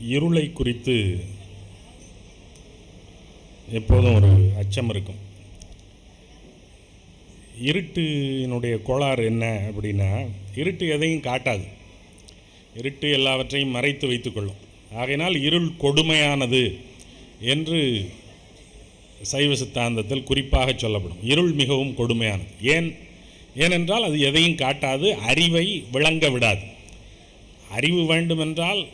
இருளை குறித்து எப்போதும் ஒரு அச்சம் இருக்கும். இருட்டினுடைய கோளாறு என்ன அப்படின்னா இருட்டு எதையும் காட்டாது. இருட்டு எல்லாவற்றையும் மறைத்து வைத்துக்கொள்ளும் ஆகையினால் இருள் கொடுமையானது என்று சைவ சித்தாந்தத்தில் குறிப்பாக சொல்லப்படும். இருள் மிகவும் கொடுமையானது. ஏன்? ஏனென்றால் அது எதையும் காட்டாது அறிவை விளங்க விடாது. அறிவு வேண்டுமென்றால்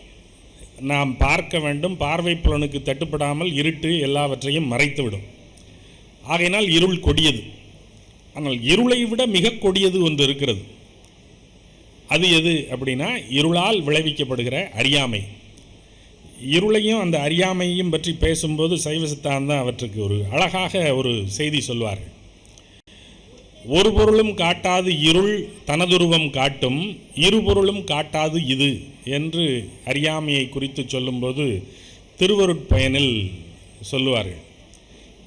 நாம் பார்க்க வேண்டும். பார்வை புலனுக்கு தட்டுப்படாமல் இருட்டு எல்லாவற்றையும் மறைத்துவிடும். ஆகையினால் இருள் கொடியது. ஆனால் இருளை விட மிக கொடியது ஒன்று இருக்கிறது. அது எது அப்படின்னா இருளால் விளைவிக்கப்படுகிற அறியாமை. இருளையும் அந்த அறியாமையும் பற்றி பேசும்போது சைவ சித்தாந்தம் அவற்றுக்கு ஒரு அழகாக ஒரு செய்தி சொல்வார்கள். ஒரு பொருளும் காட்டாது இருள் தனதுருவம் காட்டும். இரு பொருளும் காட்டாது இது. என்று அறியாமையை குறித்து சொல்லும்போது திருவருட்பயனில் சொல்லுவார்கள்.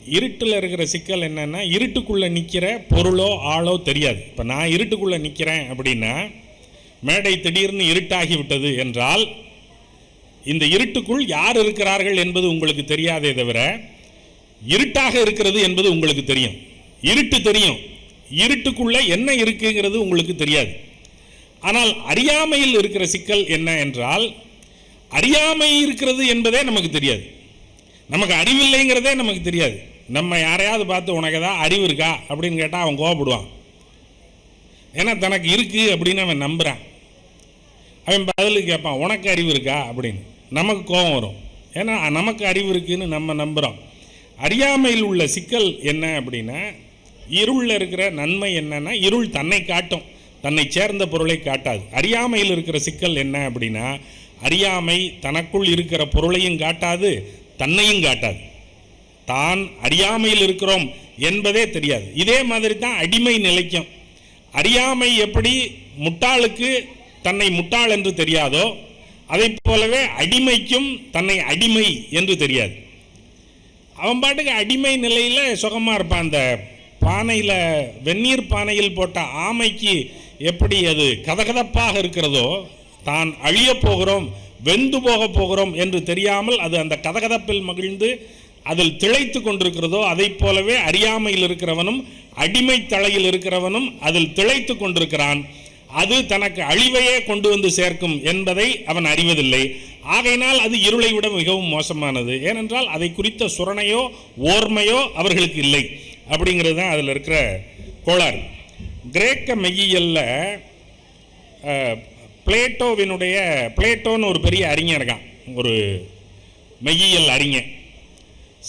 இருட்டில் இருக்கிற சிக்கல் என்னென்னா இருட்டுக்குள்ளே நிற்கிற பொருளோ ஆளோ தெரியாது. இப்போ நான் இருட்டுக்குள்ளே நிற்கிறேன் அப்படின்னா மேடை திடீர்னு இருட்டாகி விட்டது என்றால் இந்த இருட்டுக்குள் யார் இருக்கிறார்கள் என்பது உங்களுக்கு தெரியாதே தவிர இருட்டாக இருக்கிறது என்பது உங்களுக்கு தெரியும். இருட்டு தெரியும். இருட்டுக்குள்ளே என்ன இருக்குங்கிறது உங்களுக்கு தெரியாது. ஆனால் அறியாமையில் இருக்கிற சிக்கல் என்ன என்றால் அறியாமை இருக்கிறது என்பதே நமக்கு தெரியாது. நமக்கு அறிவில்லைங்கிறதே நமக்கு தெரியாது. நம்ம யாரையாவது பார்த்து உனக்கு ஏதாவது அறிவு இருக்கா? அப்படின்னு கேட்டால் அவன் கோவப்படுவான். ஏன்னா தனக்கு இருக்குது அப்படின்னு அவன் நம்புகிறான் அவன் பதிலுக்கு கேட்பான் உனக்கு அறிவு இருக்கா? அப்படின்னு. நமக்கு கோபம் வரும். ஏன்னா நமக்கு அறிவு இருக்குன்னு நம்ம நம்புகிறோம் அறியாமையில் உள்ள சிக்கல் என்ன அப்படின்னா இருளில் இருக்கிற நன்மை என்னன்னா இருள் தன்னை காட்டும். தன்னை சேர்ந்த பொருளை காட்டாது. அறியாமையில் இருக்கிற சிக்கல் என்ன அப்படின்னா அறியாமை தனக்குள் இருக்கிற பொருளையும் காட்டாது தன்னையும் காட்டாது. தான் அறியாமையில் இருக்கிறோம் என்பதே தெரியாது. இதே மாதிரி தான் அடிமை நிலைக்கும். அறியாமை எப்படி முட்டாளுக்கு தன்னை முட்டாள் என்று தெரியாதோ அதை போலவே அடிமைக்கும் தன்னை அடிமை என்று தெரியாது. அவன் பாட்டுக்கு அடிமை நிலையில் சுகமாக இருப்பான். அந்த பானையில் வெந்நீர் பானையில் போட்ட ஆமைக்கு எப்படி அது கதகதப்பாக இருக்கிறதோ தான் அழியப் போகிறோம் வெந்து போக போகிறோம் என்று தெரியாமல் அது அந்த கதகதப்பில் மகிழ்ந்து அதில் திளைத்து கொண்டிருக்கிறதோ அதைப் போலவே அறியாமையில் இருக்கிறவனும் அடிமை தலையில் இருக்கிறவனும் அதில் திளைத்து கொண்டிருக்கிறான். அது தனக்கு அழிவையே கொண்டு வந்து சேர்க்கும் என்பதை அவன் அறிவதில்லை. ஆகையினால் அது இருளை விட மிகவும் மோசமானது. ஏனென்றால் அதை குறித்த சுரணையோ ஓர்மையோ அவர்களுக்கு இல்லை. அப்படிங்கிறது தான் அதில் இருக்கிற கோளாறு. கிரேக்க மெய்யியலில் பிளேட்டோவினுடைய பிளேட்டோன்னு ஒரு பெரிய அறிஞர் இருக்கான். ஒரு மெய்யியல் அறிஞர்.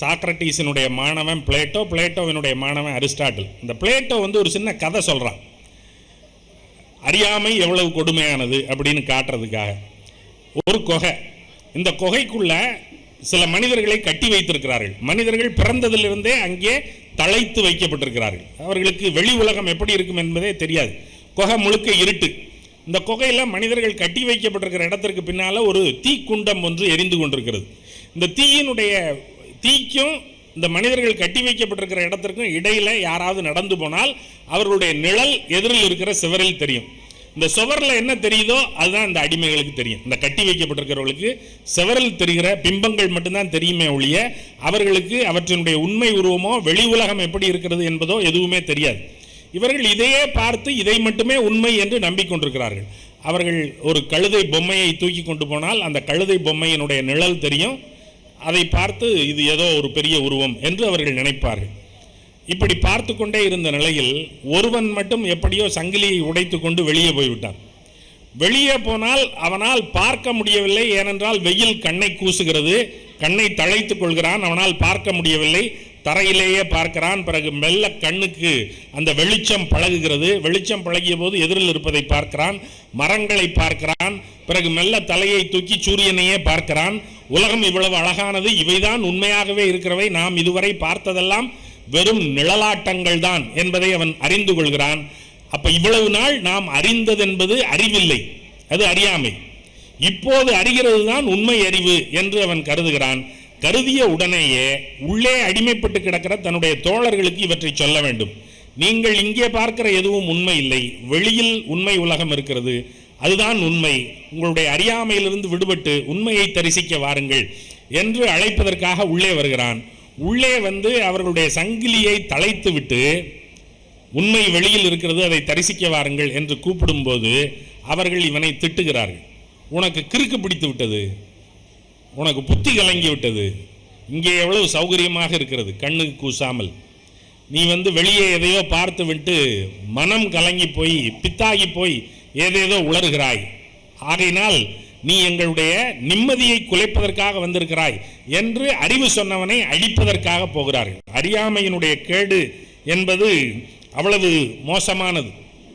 சாக்ரட்டீஸினுடைய மாணவன் பிளேட்டோ பிளேட்டோவினுடைய மாணவன் அரிஸ்டாட்டில். இந்த பிளேட்டோ வந்து ஒரு சின்ன கதை சொல்கிறான் அறியாமை எவ்வளவு கொடுமையானது அப்படின்னு காட்டுறதுக்காக. ஒரு குகை. இந்த கொகைக்குள்ளே சில மனிதர்களை கட்டி வைத்திருக்கிறார்கள். மனிதர்கள் பிறந்ததிலிருந்தே அங்கே தழைத்து வைக்கப்பட்டிருக்கிறார்கள். அவர்களுக்கு வெளி உலகம் எப்படி இருக்கும் என்பதே தெரியாது. குகை முழுக்க இருட்டு. இந்த குகையில் மனிதர்கள் கட்டி வைக்கப்பட்டிருக்கிற இடத்திற்கு பின்னால் ஒரு தீக்குண்டம் ஒன்று எரிந்து கொண்டிருக்கிறது. இந்த தீயினுடைய தீக்கும் இந்த மனிதர்கள் கட்டி வைக்கப்பட்டிருக்கிற இடத்திற்கும் இடையில் யாராவது நடந்து போனால் அவர்களுடைய நிழல் எதிரில் இருக்கிற சுவரில் தெரியும். இந்த சுவரில் என்ன தெரியுதோ அதுதான் இந்த அடிமைகளுக்கு தெரியும். இந்த கட்டி வைக்கப்பட்டிருக்கிறவர்களுக்கு சுவரில் தெரிகிற பிம்பங்கள் மட்டும்தான் தெரியுமே ஒழிய அவர்களுக்கு அவற்றினுடைய உண்மை உருவமோ வெளி உலகம் எப்படி இருக்கிறது என்பதோ எதுவுமே தெரியாது. இவர்கள் இதையே பார்த்து இதை மட்டுமே உண்மை என்று நம்பிக்கொண்டிருக்கிறார்கள். அவர்கள் ஒரு கழுதை பொம்மையை தூக்கி கொண்டு போனால் அந்த கழுதை பொம்மையினுடைய நிழல் தெரியும். அதை பார்த்து இது ஏதோ ஒரு பெரிய உருவம் என்று அவர்கள் நினைப்பார்கள். இப்படி பார்த்து கொண்டே இருந்த நிலையில் ஒருவன் மட்டும் எப்படியோ சங்கிலியை உடைத்து கொண்டு வெளியே போய்விட்டான். வெளியே போனால் அவனால் பார்க்க முடியவில்லை ஏனென்றால் வெயில் கண்ணை கூசுகிறது கண்ணை தழைத்து கொள்கிறான் அவனால் பார்க்க முடியவில்லை. தரையிலேயே பார்க்கிறான் பிறகு மெல்ல கண்ணுக்கு அந்த வெளிச்சம் பழகுகிறது. வெளிச்சம் பழகிய போது எதிரில் இருப்பதை பார்க்கிறான் மரங்களை பார்க்கிறான் பிறகு மெல்ல தலையை தூக்கி சூரியனையே பார்க்கிறான். உலகம் இவ்வளவு அழகானது இவைதான் உண்மையாகவே இருக்கிறவை. நாம் இதுவரை பார்த்ததெல்லாம் வெறும் நிழலாட்டங்கள் தான் என்பதை அவன் அறிந்து கொள்கிறான். அப்ப இவ்வளவு நாள் நாம் அறிந்ததென்பது அறிவில்லை அது அறியாமை. இப்போது அறிகிறது தான் உண்மை அறிவு என்று அவன் கருதுகிறான். கருதிய உடனேயே உள்ளே அடிமைப்பட்டு கிடக்கிற தன்னுடைய தோழர்களுக்கு இவற்றை சொல்ல வேண்டும். நீங்கள் இங்கே பார்க்கிற எதுவும் உண்மை இல்லை. வெளியில் உண்மை உலகம் இருக்கிறது. அதுதான் உண்மை. உங்களுடைய அறியாமையிலிருந்து விடுபட்டு உண்மையை தரிசிக்க வாருங்கள் என்று அழைப்பதற்காக உள்ளே வருகிறான். உள்ளே வந்து அவர்களுடைய சங்கிலியை தலைத்து விட்டு உண்மை வெளியில் இருக்கிறது அதை தரிசிக்க வாருங்கள் என்று கூப்பிடும்போது அவர்கள் இவனை திட்டுகிறார்கள். உனக்கு கிறுக்கு பிடித்து விட்டது. உனக்கு புத்தி கலங்கி விட்டது. இங்கே எவ்வளவு சௌகரியமாக இருக்கிறது கண்ணுக்கு கூசாமல். நீ வந்து வெளியே எதையோ பார்த்து விட்டு மனம் கலங்கி போய் பித்தாகி போய் ஏதேதோ உளறுகிறாய். ஆகையினால் நீ எங்களுடைய நிம்மதியை குலைப்பதற்காக வந்திருக்கிறாய் என்று அறிவு சொன்னவனை அழிப்பதற்காக போகிறார்கள். அறியாமையினுடைய கேடு என்பது அவ்வளவு மோசமானது.